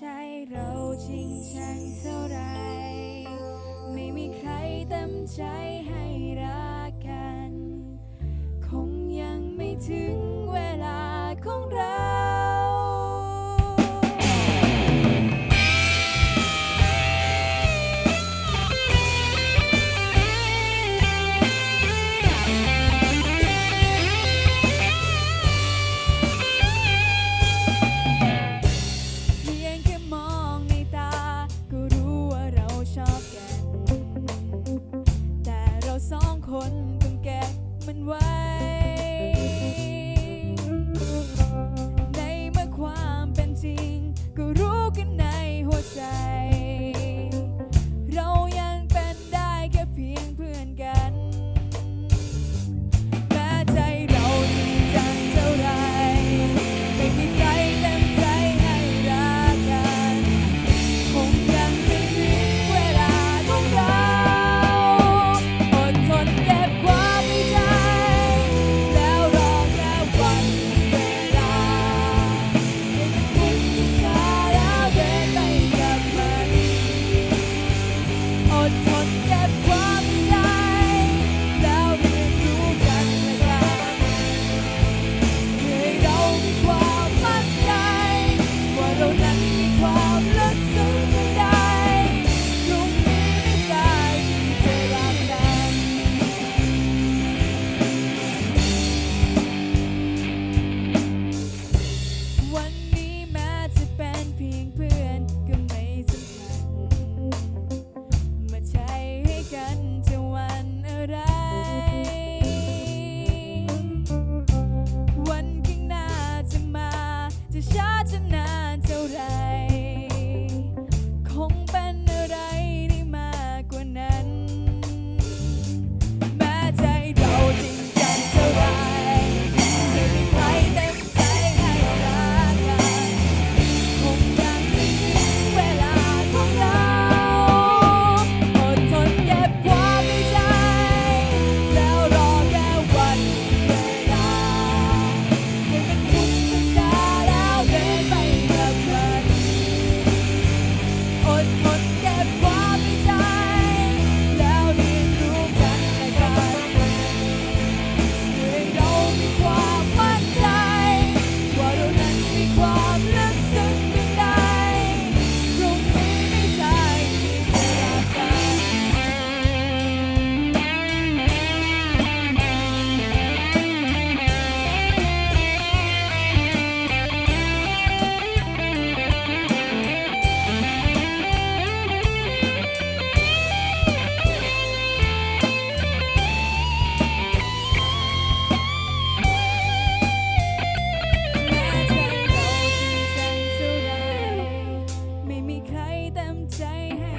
ใจเราจริงจังเท่าไร ไม่มีใครเต็มใจให้รักกัน คงยังไม่ถึง why day.